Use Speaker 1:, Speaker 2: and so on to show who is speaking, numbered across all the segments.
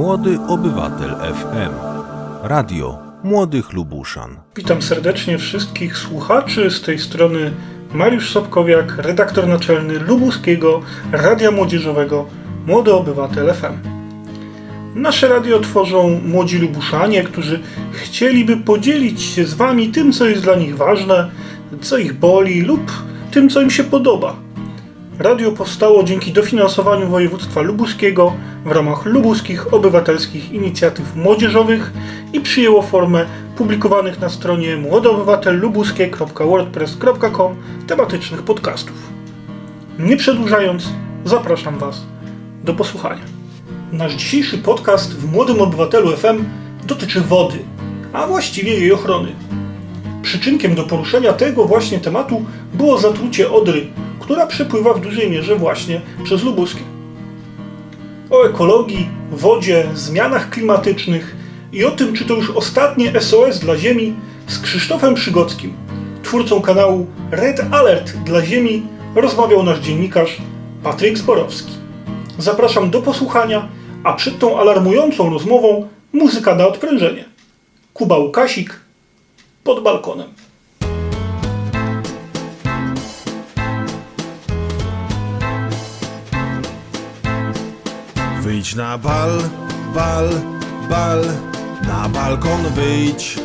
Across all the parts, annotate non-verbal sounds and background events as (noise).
Speaker 1: Młody Obywatel FM. Radio Młodych Lubuszan.
Speaker 2: Witam serdecznie wszystkich słuchaczy. Z tej strony Mariusz Sobkowiak, redaktor naczelny lubuskiego Radia Młodzieżowego Młody Obywatel FM. Nasze radio tworzą młodzi lubuszanie, którzy chcieliby podzielić się z Wami tym, co jest dla nich ważne, co ich boli lub tym, co im się podoba. Radio powstało dzięki dofinansowaniu województwa lubuskiego w ramach lubuskich obywatelskich inicjatyw młodzieżowych i przyjęło formę publikowanych na stronie młodoobywatellubuskie.wordpress.com tematycznych podcastów. Nie przedłużając, zapraszam Was do posłuchania. Nasz dzisiejszy podcast w Młodym Obywatelu FM dotyczy wody, a właściwie jej ochrony. Przyczynkiem do poruszenia tego właśnie tematu było zatrucie Odry, która przepływa w dużej mierze właśnie przez Lubuskie. O ekologii, wodzie, zmianach klimatycznych i o tym, czy to już ostatnie SOS dla Ziemi z Krzysztofem Przygockim, twórcą kanału Red Alert dla Ziemi, rozmawiał nasz dziennikarz Patryk Zborowski. Zapraszam do posłuchania, a przed tą alarmującą rozmową muzyka na odprężenie. Kuba Łukasik pod balkonem.
Speaker 3: Wyjdź na bal, bal, bal, na balkon wyjdź.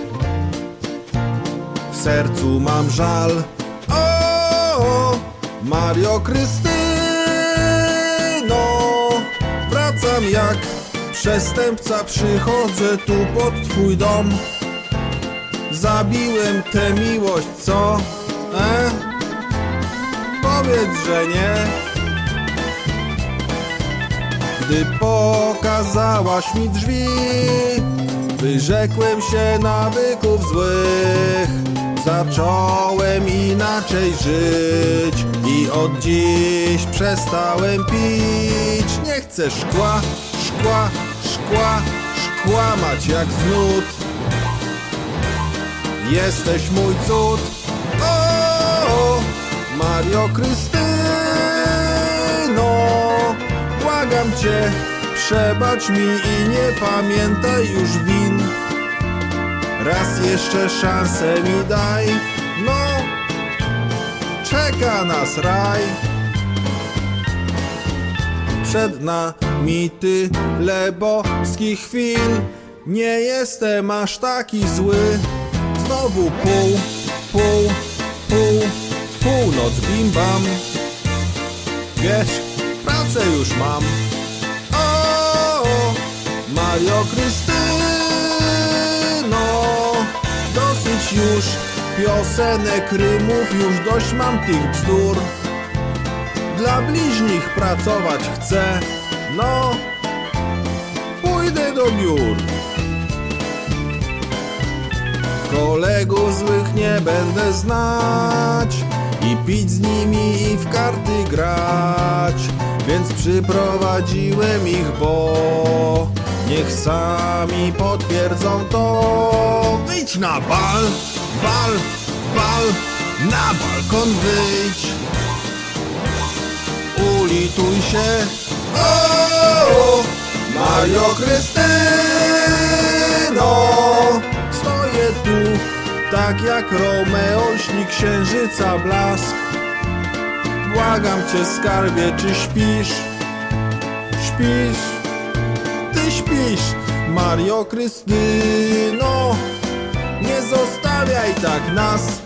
Speaker 3: W sercu mam żal. O, Mario Krystyno, wracam jak przestępca, przychodzę tu pod twój dom. Zabiłem tę miłość, co? E? Powiedz, że nie. Gdy pokazałaś mi drzwi Wyrzekłem się nawyków złych. Zacząłem inaczej żyć I od dziś przestałem pić. Nie chcę szkła, szkła, szkła Szkła mać jak znud Jesteś mój cud. O, Mario Krystyno Błagam cię, przebacz mi i nie pamiętaj już win. Raz jeszcze szansę mi daj. No, czeka nas raj. Przed nami tyle boskich chwil. Nie jestem aż taki zły. Znowu pół, pół, pół Północ bim bam Wiesz, pracę już mam Mario Krystyno. Dosyć już piosenek, rymów Już dość mam tych bzdur. Dla bliźnich pracować chcę. No, pójdę do biur. Kolegów złych nie będę znać I pić z nimi i w karty grać Więc przyprowadziłem ich, bo Niech sami potwierdzą to. Wyjdź na bal, bal, bal Na balkon wyjdź. Ulituj się. O, Mario Krystyno. Stoję tu tak jak Romeo śni księżyca blask. Błagam cię skarbie, czy śpisz? Śpisz? Śpisz, Mario Krystyno Nie zostawiaj tak nas.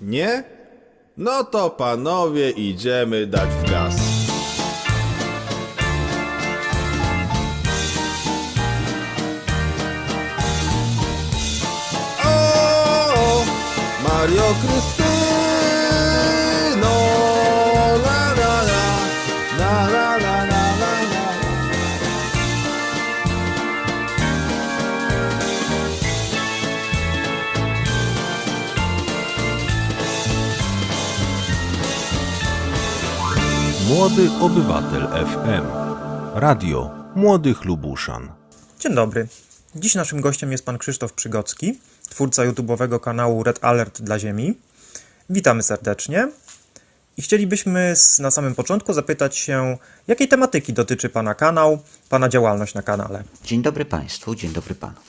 Speaker 3: Nie? No to panowie idziemy dać w gaz. O, Mario Krystyno
Speaker 1: Młody Obywatel FM. Radio Młodych Lubuszan.
Speaker 4: Dzień dobry. Dziś naszym gościem jest pan Krzysztof Przygocki, twórca YouTube'owego kanału Red Alert dla Ziemi. Witamy serdecznie. I chcielibyśmy na samym początku zapytać się, jakiej tematyki dotyczy Pana kanał, Pana działalność na kanale.
Speaker 5: Dzień dobry Państwu, dzień dobry Panu.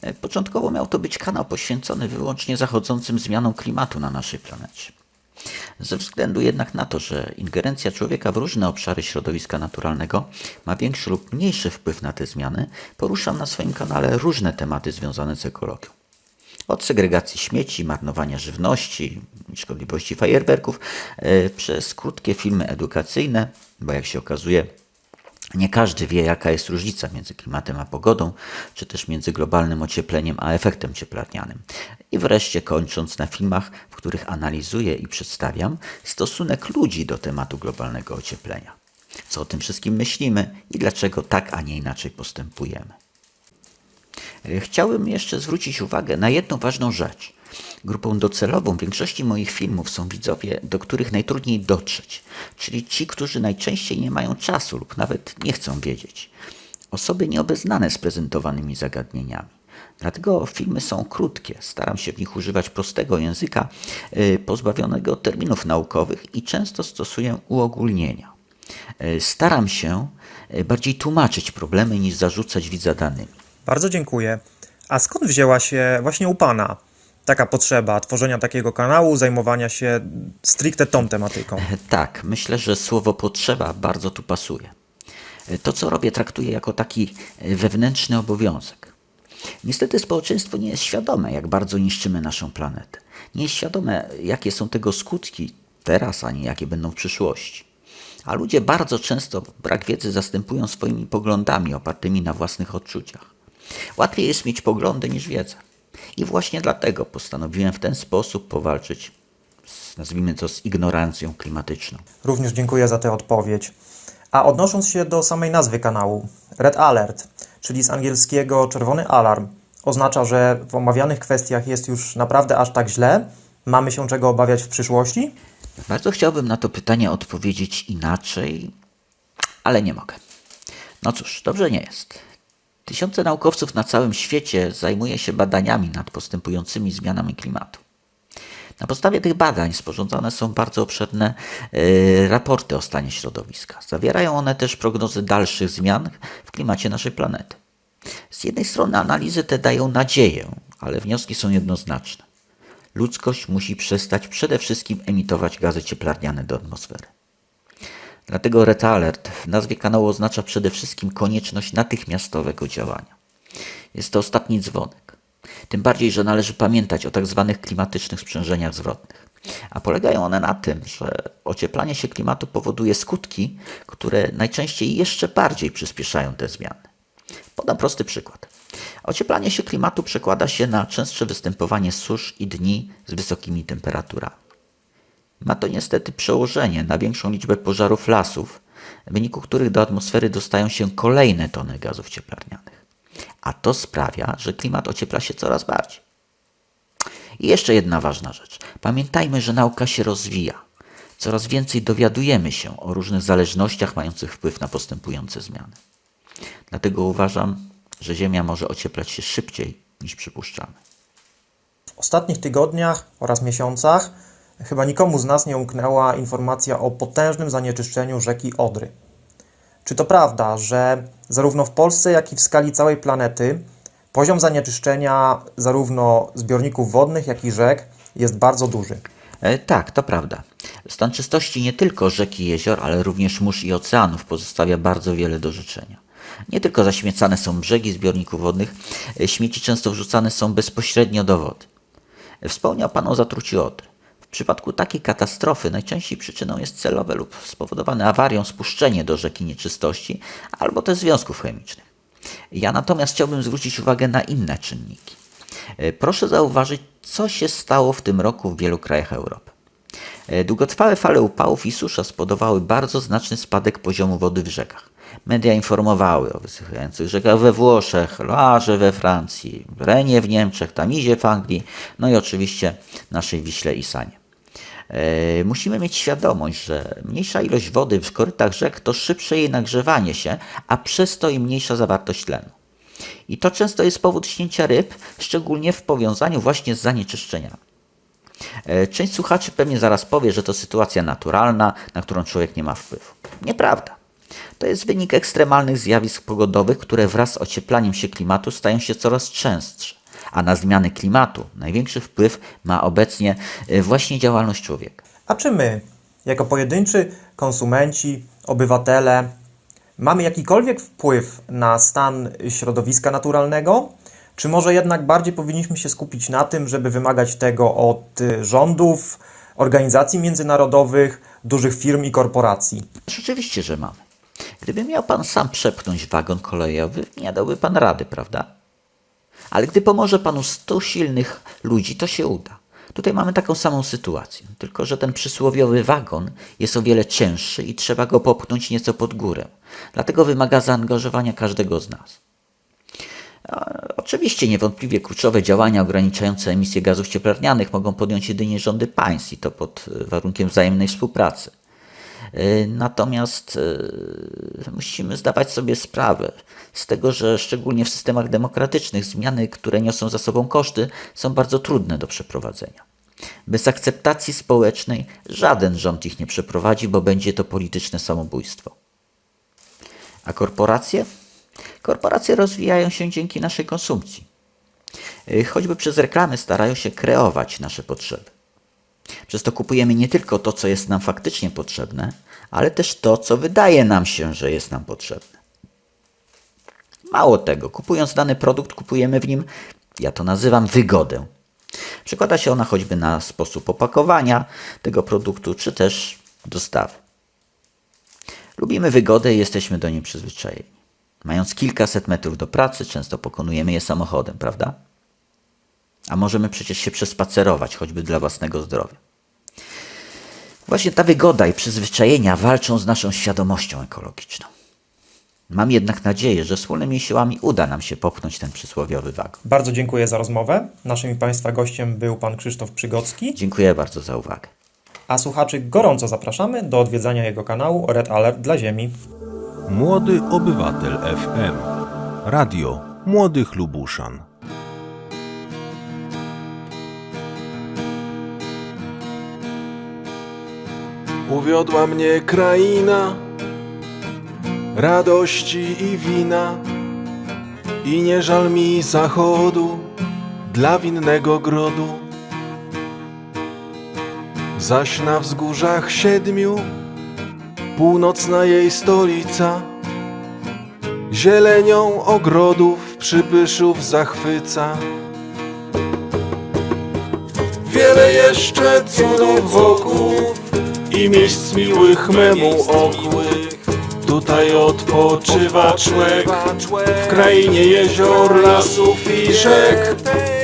Speaker 5: E, Początkowo miał to być kanał poświęcony wyłącznie zachodzącym zmianom klimatu na naszej planecie. Ze względu jednak na to, że ingerencja człowieka w różne obszary środowiska naturalnego ma większy lub mniejszy wpływ na te zmiany, poruszam na swoim kanale różne tematy związane z ekologią. Od segregacji śmieci, marnowania żywności, szkodliwości fajerwerków, e, przez krótkie filmy edukacyjne, bo jak się okazuje, nie każdy wie, jaka jest różnica między klimatem a pogodą, czy też między globalnym ociepleniem a efektem cieplarnianym. I wreszcie kończąc na filmach, w których analizuję i przedstawiam stosunek ludzi do tematu globalnego ocieplenia. Co o tym wszystkim myślimy i dlaczego tak, a nie inaczej postępujemy. E, Chciałbym jeszcze zwrócić uwagę na jedną ważną rzecz. Grupą docelową większości moich filmów są widzowie, do których najtrudniej dotrzeć, czyli ci, którzy najczęściej nie mają czasu lub nawet nie chcą wiedzieć. Osoby nieobeznane z prezentowanymi zagadnieniami. Dlatego filmy są krótkie, staram się w nich używać prostego języka, y, pozbawionego terminów naukowych i często stosuję uogólnienia. Y, Staram się bardziej tłumaczyć problemy niż zarzucać widza danymi.
Speaker 4: Bardzo dziękuję. A skąd wzięła się właśnie u Pana taka potrzeba tworzenia takiego kanału, zajmowania się stricte tą tematyką?
Speaker 5: Tak, myślę, że słowo potrzeba bardzo tu pasuje. To, co robię, traktuję jako taki wewnętrzny obowiązek. Niestety społeczeństwo nie jest świadome, jak bardzo niszczymy naszą planetę. Nie jest świadome, jakie są tego skutki teraz, ani jakie będą w przyszłości. A ludzie bardzo często brak wiedzy zastępują swoimi poglądami opartymi na własnych odczuciach. Łatwiej jest mieć poglądy niż wiedzę. I właśnie dlatego postanowiłem w ten sposób powalczyć, z, nazwijmy to, z ignorancją klimatyczną.
Speaker 4: Również dziękuję za tę odpowiedź. A odnosząc się do samej nazwy kanału, Red Alert, czyli z angielskiego czerwony alarm, oznacza, że w omawianych kwestiach jest już naprawdę aż tak źle? Mamy się czego obawiać w przyszłości?
Speaker 5: Bardzo chciałbym na to pytanie odpowiedzieć inaczej, ale nie mogę. No cóż, dobrze nie jest. Tysiące naukowców na całym świecie zajmuje się badaniami nad postępującymi zmianami klimatu. Na podstawie tych badań sporządzane są bardzo obszerne e, raporty o stanie środowiska. Zawierają one też prognozy dalszych zmian w klimacie naszej planety. Z jednej strony analizy te dają nadzieję, ale wnioski są jednoznaczne. Ludzkość musi przestać przede wszystkim emitować gazy cieplarniane do atmosfery. Dlatego Red Alert w nazwie kanału oznacza przede wszystkim konieczność natychmiastowego działania. Jest to ostatni dzwonek. Tym bardziej, że należy pamiętać o tak zwanych klimatycznych sprzężeniach zwrotnych. A polegają one na tym, że ocieplanie się klimatu powoduje skutki, które najczęściej jeszcze bardziej przyspieszają te zmiany. Podam prosty przykład. Ocieplanie się klimatu przekłada się na częstsze występowanie susz i dni z wysokimi temperaturami. Ma to niestety przełożenie na większą liczbę pożarów lasów, w wyniku których do atmosfery dostają się kolejne tony gazów cieplarnianych. A to sprawia, że klimat ociepla się coraz bardziej. I jeszcze jedna ważna rzecz. Pamiętajmy, że nauka się rozwija. Coraz więcej dowiadujemy się o różnych zależnościach mających wpływ na postępujące zmiany. Dlatego uważam, że Ziemia może ocieplać się szybciej niż przypuszczamy.
Speaker 4: W ostatnich tygodniach oraz miesiącach chyba nikomu z nas nie umknęła informacja o potężnym zanieczyszczeniu rzeki Odry. Czy to prawda, że zarówno w Polsce, jak i w skali całej planety poziom zanieczyszczenia zarówno zbiorników wodnych, jak i rzek jest bardzo duży?
Speaker 5: E, tak, to prawda. Stan czystości nie tylko rzek i jezior, ale również mórz i oceanów pozostawia bardzo wiele do życzenia. Nie tylko zaśmiecane są brzegi zbiorników wodnych, e, śmieci często wrzucane są bezpośrednio do wody. Wspomniał Pan o zatruciu Odry. W przypadku takiej katastrofy najczęściej przyczyną jest celowe lub spowodowane awarią spuszczenie do rzeki nieczystości albo też związków chemicznych. Ja natomiast chciałbym zwrócić uwagę na inne czynniki. E, Proszę zauważyć, co się stało w tym roku w wielu krajach Europy. E, Długotrwałe fale upałów i susza spowodowały bardzo znaczny spadek poziomu wody w rzekach. Media informowały o wysychających rzekach we Włoszech, Loarze we Francji, Renie w Niemczech, Tamizie w Anglii, no i oczywiście naszej Wiśle i Sanie. E, Musimy mieć świadomość, że mniejsza ilość wody w korytach rzek to szybsze jej nagrzewanie się, a przez to i mniejsza zawartość tlenu. I to często jest powód śnięcia ryb, szczególnie w powiązaniu właśnie z zanieczyszczeniami. E, Część słuchaczy pewnie zaraz powie, że to sytuacja naturalna, na którą człowiek nie ma wpływu. Nieprawda. To jest wynik ekstremalnych zjawisk pogodowych, które wraz z ocieplaniem się klimatu stają się coraz częstsze. A na zmiany klimatu największy wpływ ma obecnie e, właśnie działalność człowieka.
Speaker 4: A czy my, jako pojedynczy konsumenci, obywatele, mamy jakikolwiek wpływ na stan środowiska naturalnego? Czy może jednak bardziej powinniśmy się skupić na tym, żeby wymagać tego od y, rządów, organizacji międzynarodowych, dużych firm i korporacji?
Speaker 5: Rzeczywiście, że mamy. Gdyby miał pan sam przepchnąć wagon kolejowy, nie dałby pan rady, prawda? Ale gdy pomoże panu 100 silnych ludzi, to się uda. Tutaj mamy taką samą sytuację, tylko że ten przysłowiowy wagon jest o wiele cięższy i trzeba go popchnąć nieco pod górę. Dlatego wymaga zaangażowania każdego z nas. Oczywiście niewątpliwie kluczowe działania ograniczające emisję gazów cieplarnianych mogą podjąć jedynie rządy państw i to pod e, warunkiem wzajemnej współpracy. E, Natomiast e, musimy zdawać sobie sprawę z tego, że szczególnie w systemach demokratycznych zmiany, które niosą za sobą koszty, są bardzo trudne do przeprowadzenia. Bez akceptacji społecznej żaden rząd ich nie przeprowadzi, bo będzie to polityczne samobójstwo. A korporacje? Korporacje rozwijają się dzięki naszej konsumpcji. Y, Choćby przez reklamy starają się kreować nasze potrzeby. Przez to kupujemy nie tylko to, co jest nam faktycznie potrzebne, ale też to, co wydaje nam się, że jest nam potrzebne. Mało tego, kupując dany produkt, kupujemy w nim, ja to nazywam wygodę. Przekłada się ona choćby na sposób opakowania tego produktu, czy też dostawy. Lubimy wygodę i jesteśmy do niej przyzwyczajeni. Mając kilkaset metrów do pracy, często pokonujemy je samochodem, prawda? A możemy przecież się przespacerować, choćby dla własnego zdrowia. Właśnie ta wygoda i przyzwyczajenia walczą z naszą świadomością ekologiczną. Mam jednak nadzieję, że wspólnymi siłami uda nam się popchnąć ten przysłowiowy wagon.
Speaker 4: Bardzo dziękuję za rozmowę. Naszym i Państwa gościem był Pan Krzysztof Przygocki,
Speaker 5: Dziękuję bardzo za uwagę.
Speaker 4: a słuchaczy gorąco zapraszamy do odwiedzania jego kanału Red Alert dla Ziemi.
Speaker 1: Młody Obywatel FM. Radio Młodych Lubuszan.
Speaker 6: Uwiodła mnie kraina radości i wina i nie żal mi zachodu dla winnego grodu. Zaś na wzgórzach siedmiu północna jej stolica zielenią ogrodów przybyszów zachwyca. Wiele jeszcze cudów wokół i miejsc miłych memu oku. Tutaj odpoczywa człowiek w krainie jezior, lasów i rzek.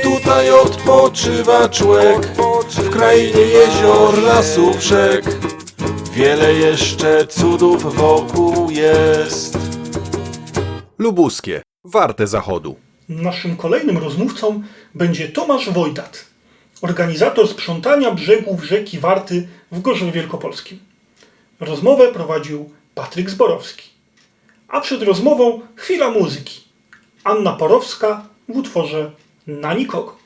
Speaker 6: Tutaj odpoczywa człowiek w krainie jezior, lasów, rzek. Wiele jeszcze cudów wokół jest.
Speaker 1: Lubuskie. Warte zachodu.
Speaker 2: Naszym kolejnym rozmówcą będzie Tomasz Wojdat, organizator sprzątania brzegów rzeki Warty w Gorzowie Wielkopolskim. Rozmowę prowadził Patryk Zborowski. A przed rozmową chwila muzyki. Anna Porowska w utworze Na nikogo.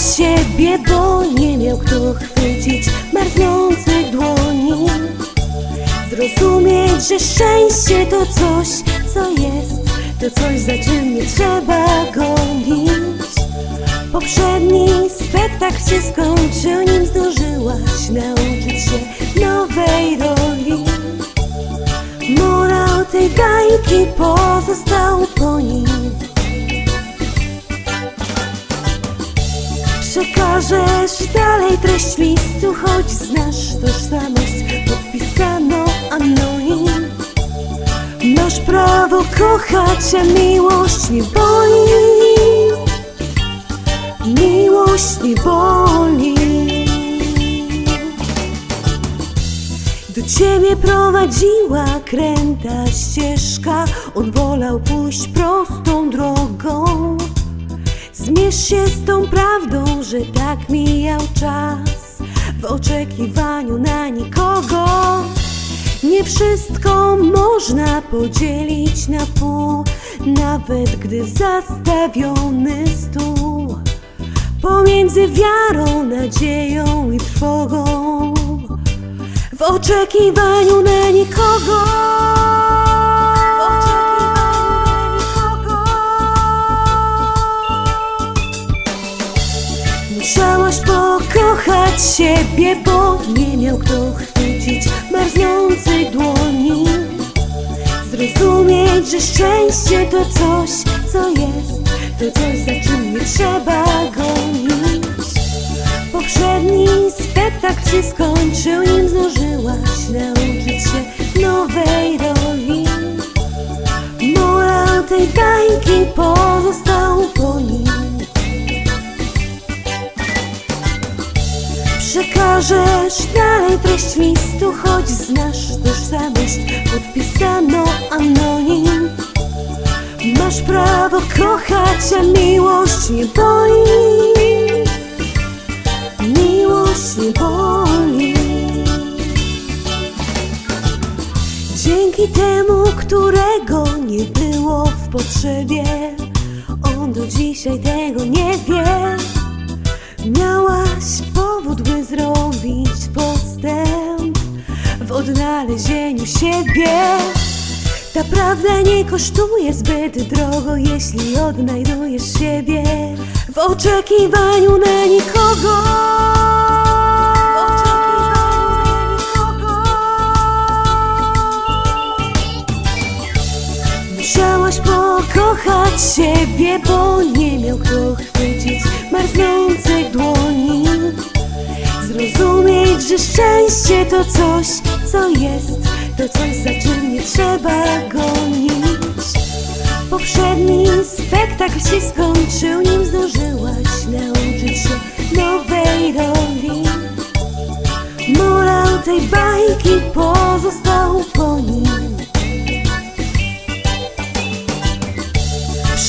Speaker 7: Siebie, bo nie miał kto chwycić marznących dłoni. Zrozumieć, że szczęście to coś, co jest, to coś, za czym nie trzeba gonić. Poprzedni spektakl się skończył, nim zdążyłaś nauczyć się nowej roli. Morał tej bajki pozostał po nim. Przekażesz dalej treść listu, choć znasz tożsamość podpisano anonim. Masz prawo kochać, a miłość nie boli. Miłość nie boli. Do ciebie prowadziła kręta ścieżka, on wolał pójść prostą drogą. Zmierz się z tą prawdą, że tak mijał czas w oczekiwaniu na nikogo. Nie wszystko można podzielić na pół, nawet gdy zastawiony stół. Pomiędzy wiarą, nadzieją i trwogą, w oczekiwaniu na nikogo. Musiałaś pokochać siebie, bo nie miał kto chwycić marznącej dłoni. Zrozumieć, że szczęście to coś, co jest, to coś, za czym nie trzeba gonić. Poprzedni spektakl się skończył, nim zdążyłaś nauczyć się nowej roli. Morał tej bajki pozostał Przekażesz dalej treść listu, choć znasz tożsamość Podpisano anonim. Masz prawo kochać, a miłość nie boli. Miłość nie boli. Dzięki temu, którego nie było w potrzebie On do dzisiaj tego nie wie Miałaś powód, by zrobić postęp w odnalezieniu siebie. Ta prawda nie kosztuje zbyt drogo, jeśli odnajdujesz siebie w oczekiwaniu na nikogo. Musiałaś pokochać siebie, bo nie miał kto chwycić marznącej dłoni. Zrozumieć, że szczęście to coś, co jest, to coś, za czym nie trzeba gonić. Poprzedni spektakl się skończył, nim zdążyłaś nauczyć się nowej roli. Morał tej bajki pozostał po nim.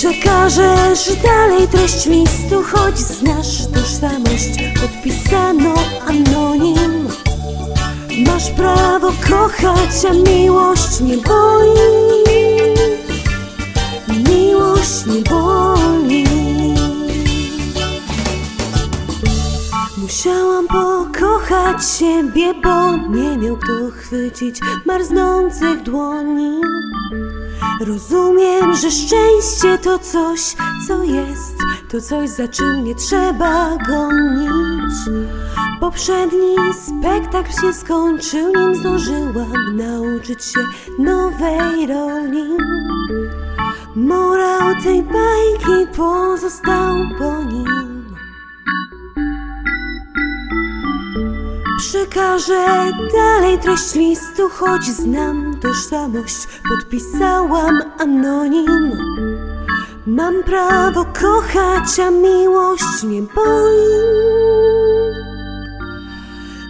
Speaker 7: Przekażesz dalej treść listu, choć znasz tożsamość Podpisano anonim. Masz prawo kochać, a miłość nie boli. Miłość nie boli. Musiałam pokochać siebie, bo nie miał kto chwycić marznących dłoni Rozumiem, że szczęście to coś, co jest, to coś, za czym nie trzeba gonić. Poprzedni spektakl się skończył, nim zdążyłam nauczyć się nowej roli. Morał tej bajki pozostał po nim. Przekażę dalej treść listu, choć znam tożsamość, podpisałam anonim. Mam prawo kochać, a miłość nie boli.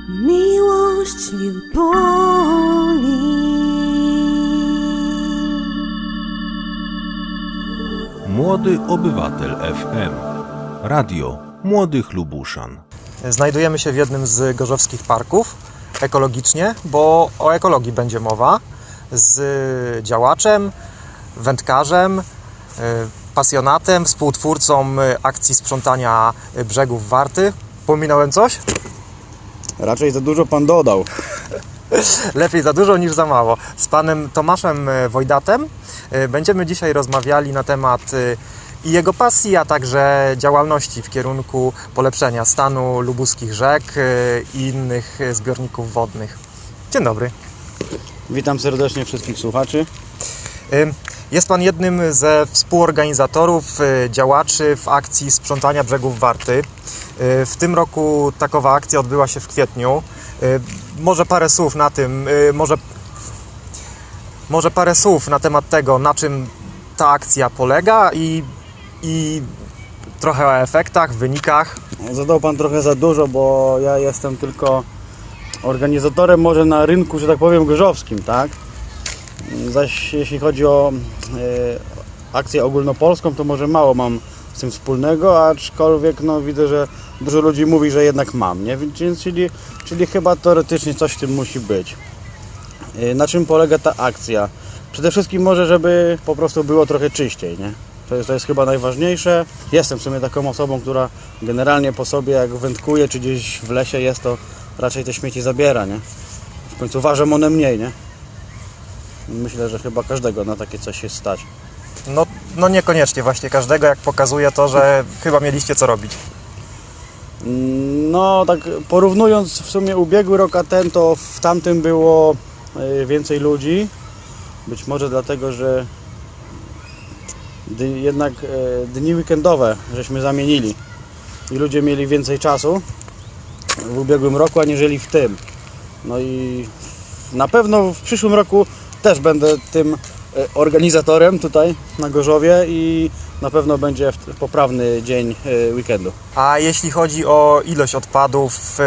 Speaker 7: Miłość nie boli.
Speaker 1: Młody Obywatel FM. Radio Młodych Lubuszan.
Speaker 4: Znajdujemy się w jednym z gorzowskich parków ekologicznie, bo o ekologii będzie mowa z działaczem, wędkarzem, y, pasjonatem, współtwórcą y, akcji sprzątania brzegów Warty. Pominąłem coś?
Speaker 8: Raczej za dużo pan dodał. (laughs)
Speaker 4: Lepiej za dużo niż za mało. Z panem Tomaszem e, Wojdatem e, będziemy dzisiaj rozmawiali na temat e, i jego pasji, a także działalności w kierunku polepszenia stanu lubuskich rzek e, i innych zbiorników wodnych. Dzień dobry.
Speaker 8: Witam serdecznie wszystkich słuchaczy.
Speaker 4: E, Jest pan jednym ze współorganizatorów, e, działaczy w akcji sprzątania brzegów Warty. W tym roku takowa akcja odbyła się w kwietniu. Może parę słów na tym, może, może parę słów na temat tego, na czym ta akcja polega i, i trochę o efektach, wynikach.
Speaker 8: Zadał pan trochę za dużo, bo ja jestem tylko organizatorem może na rynku, że tak powiem, gorzowskim, tak? Zaś jeśli chodzi o e, akcję ogólnopolską, to może mało mam z tym wspólnego, aczkolwiek no, widzę, że dużo ludzi mówi, że jednak mam, nie? Więc, czyli, czyli chyba teoretycznie coś w tym musi być. E, Na czym polega ta akcja? Przede wszystkim może, żeby po prostu było trochę czyściej, nie? To jest, to jest chyba najważniejsze. Jestem w sumie taką osobą, która generalnie po sobie jak wędkuje, czy gdzieś w lesie jest, to raczej te śmieci zabiera, nie? W końcu ważą one mniej, nie? Myślę, że chyba każdego na takie coś jest stać.
Speaker 4: No, no niekoniecznie właśnie każdego, jak pokazuje to, że chyba mieliście co robić.
Speaker 8: No, tak porównując w sumie ubiegły rok a ten, to w tamtym było e, więcej ludzi. Być może dlatego, że jednak e, dni weekendowe żeśmy zamienili i ludzie mieli więcej czasu w ubiegłym roku, aniżeli w tym. No i na pewno w przyszłym roku też będę tym e, organizatorem tutaj na Gorzowie i na pewno będzie poprawny dzień e, weekendu.
Speaker 4: A jeśli chodzi o ilość odpadów,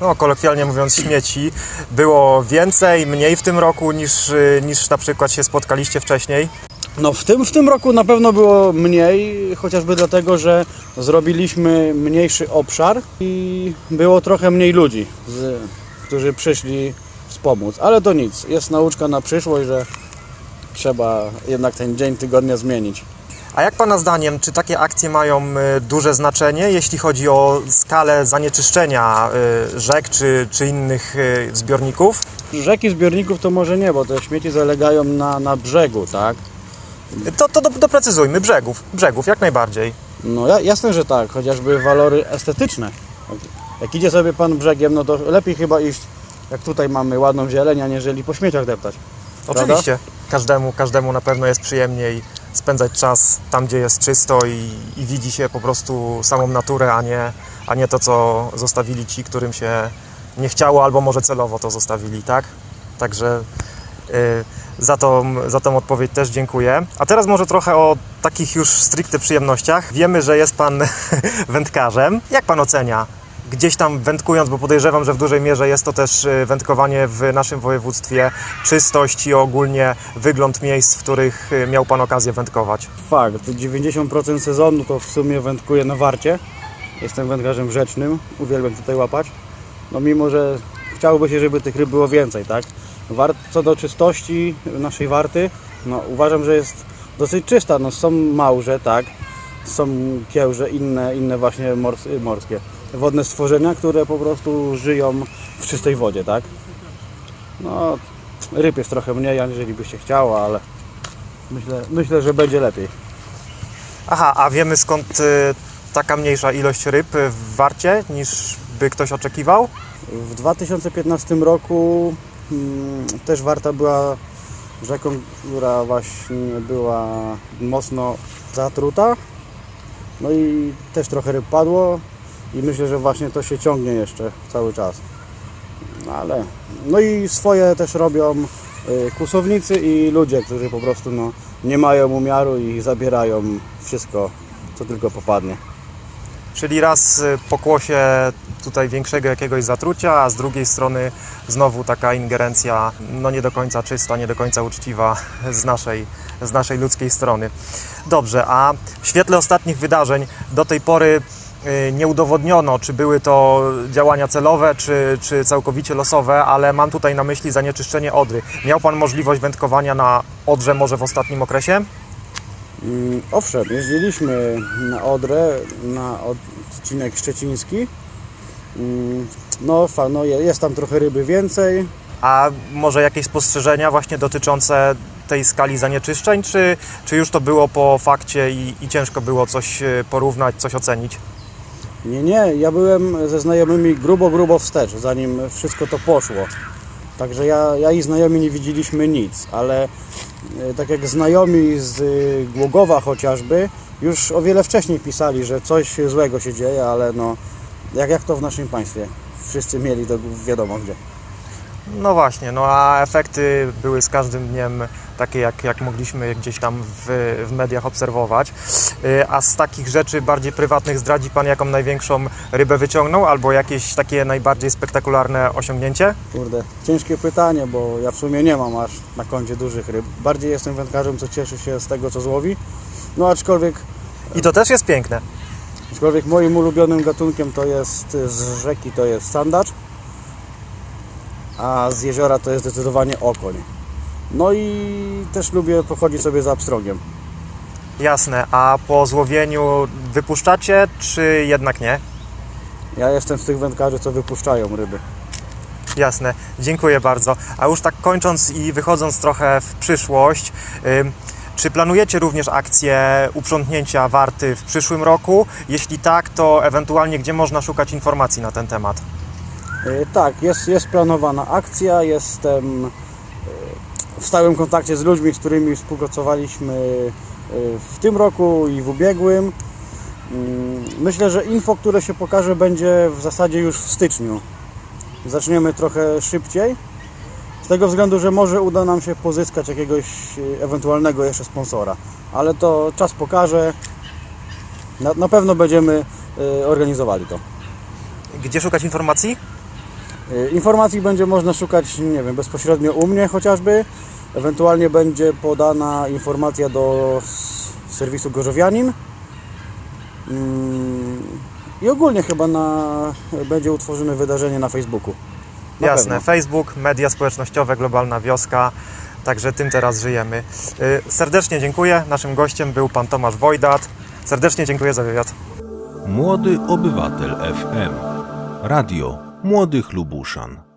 Speaker 4: no kolokwialnie mówiąc śmieci, było więcej, mniej w tym roku niż, niż na przykład się spotkaliście wcześniej?
Speaker 8: No w tym, w tym roku na pewno było mniej, chociażby dlatego, że zrobiliśmy mniejszy obszar i było trochę mniej ludzi, z, którzy przyszli wspomóc. Ale to nic, jest nauczka na przyszłość, że trzeba jednak ten dzień tygodnia zmienić.
Speaker 4: A jak Pana zdaniem, czy takie akcje mają y, duże znaczenie, jeśli chodzi o skalę zanieczyszczenia y, rzek czy, czy innych y, zbiorników?
Speaker 8: Rzeki zbiorników to może nie, bo te śmieci zalegają na, na brzegu, tak?
Speaker 4: To, to do, doprecyzujmy, brzegów, brzegów, jak najbardziej.
Speaker 8: No ja, jasne, że tak, chociażby walory estetyczne. Jak idzie sobie pan brzegiem, no to lepiej chyba iść, jak tutaj mamy ładną zieleń, aniżeli po śmieciach deptać. Prawda?
Speaker 4: Oczywiście, każdemu, każdemu na pewno jest przyjemniej spędzać czas tam, gdzie jest czysto i, i widzi się po prostu samą naturę, a nie, a nie to, co zostawili ci, którym się nie chciało, albo może celowo to zostawili, tak? Także y, za, tą, za tą odpowiedź też dziękuję. A teraz może trochę o takich już stricte przyjemnościach. Wiemy, że jest Pan (laughs) wędkarzem. Jak Pan ocenia gdzieś tam wędkując, bo podejrzewam, że w dużej mierze jest to też y, wędkowanie w naszym województwie, czystość i ogólnie wygląd miejsc, w których y, miał Pan okazję wędkować.
Speaker 8: Fakt, 90% sezonu to w sumie wędkuję na warcie. Jestem wędkarzem rzecznym, uwielbiam tutaj łapać. No mimo, że chciałoby się, żeby tych ryb było więcej, tak? Co do czystości naszej warty, no uważam, że jest dosyć czysta. No są małże, tak? Są kiełże, inne, inne właśnie mors, morskie, wodne stworzenia, które po prostu żyją w czystej wodzie, tak? No, ryb jest trochę mniej, aniżeli by się chciało, ale myślę, myślę, że będzie lepiej.
Speaker 4: Aha, a wiemy skąd y, taka mniejsza ilość ryb w warcie niż by ktoś oczekiwał?
Speaker 8: W 2015 roku też Warta była rzeką, która właśnie była mocno zatruta. No i też trochę ryb padło i myślę, że właśnie to się ciągnie jeszcze cały czas. No ale no i swoje też robią y, kłusownicy i ludzie, którzy po prostu no, nie mają umiaru i zabierają wszystko, co tylko popadnie.
Speaker 4: Czyli raz y, pokłosie tutaj większego jakiegoś zatrucia, a z drugiej strony znowu taka ingerencja no nie do końca czysta, nie do końca uczciwa z naszej, z naszej ludzkiej strony. Dobrze, a w świetle ostatnich wydarzeń do tej pory y, nie udowodniono, czy były to działania celowe, czy, czy całkowicie losowe, ale mam tutaj na myśli zanieczyszczenie Odry. Miał Pan możliwość wędkowania na Odrze może w ostatnim okresie?
Speaker 8: Mm, Owszem, jeździliśmy na Odrę, na odcinek szczeciński. Mm, No, no je- jest tam trochę ryby więcej.
Speaker 4: A może jakieś spostrzeżenia właśnie dotyczące tej skali zanieczyszczeń, czy, czy już to było po fakcie i, i ciężko było coś e, porównać, coś ocenić?
Speaker 8: Nie, nie, ja byłem ze znajomymi grubo, grubo wstecz, zanim wszystko to poszło. Także ja, ja i znajomi nie widzieliśmy nic, ale e, tak jak znajomi z y, Głogowa chociażby, już o wiele wcześniej pisali, że coś złego się dzieje, ale no, jak, jak to w naszym państwie? Wszyscy mieli to wiadomo gdzie.
Speaker 4: No właśnie, no a efekty były z każdym dniem takie, jak, jak mogliśmy gdzieś tam w, w mediach obserwować. Y, A z takich rzeczy bardziej prywatnych zdradzi Pan, jaką największą rybę wyciągnął, albo jakieś takie najbardziej spektakularne osiągnięcie?
Speaker 8: Kurde, ciężkie pytanie, bo ja w sumie nie mam aż na koncie dużych ryb. Bardziej jestem wędkarzem, co cieszy się z tego, co złowi. No aczkolwiek,
Speaker 4: I to też jest piękne.
Speaker 8: Aczkolwiek moim ulubionym gatunkiem to jest z rzeki to jest sandacz, a z jeziora to jest zdecydowanie okoń. No i też lubię pochodzić sobie za pstrągiem.
Speaker 4: Jasne, a po złowieniu wypuszczacie, czy jednak nie?
Speaker 8: Ja jestem z tych wędkarzy, co wypuszczają ryby.
Speaker 4: Jasne, dziękuję bardzo. A już tak kończąc i wychodząc trochę w przyszłość, ym, czy planujecie również akcję uprzątnięcia warty w przyszłym roku? Jeśli tak, to ewentualnie gdzie można szukać informacji na ten temat?
Speaker 8: E, Tak, jest, jest planowana akcja, jestem e, w stałym kontakcie z ludźmi, z którymi współpracowaliśmy e, w tym roku i w ubiegłym. Mm, Myślę, że info, które się pokaże, będzie w zasadzie już w styczniu. Zaczniemy trochę szybciej, z tego względu, że może uda nam się pozyskać jakiegoś e, ewentualnego jeszcze sponsora, ale to czas pokaże. Na, na pewno będziemy e, organizowali to.
Speaker 4: Gdzie szukać informacji?
Speaker 8: Y, Informacji będzie można szukać, nie wiem, bezpośrednio u mnie chociażby. Ewentualnie będzie podana informacja do serwisu Gorzowianin. Mm, I ogólnie chyba na, będzie utworzone wydarzenie na Facebooku.
Speaker 4: Jasne,
Speaker 8: pewno.
Speaker 4: Facebook, media społecznościowe, globalna wioska. Także tym teraz żyjemy. Y, Serdecznie dziękuję. Naszym gościem był pan Tomasz Wojdat. Serdecznie dziękuję za wywiad.
Speaker 1: Młody Obywatel FM. Radio Młodych Lubuszan.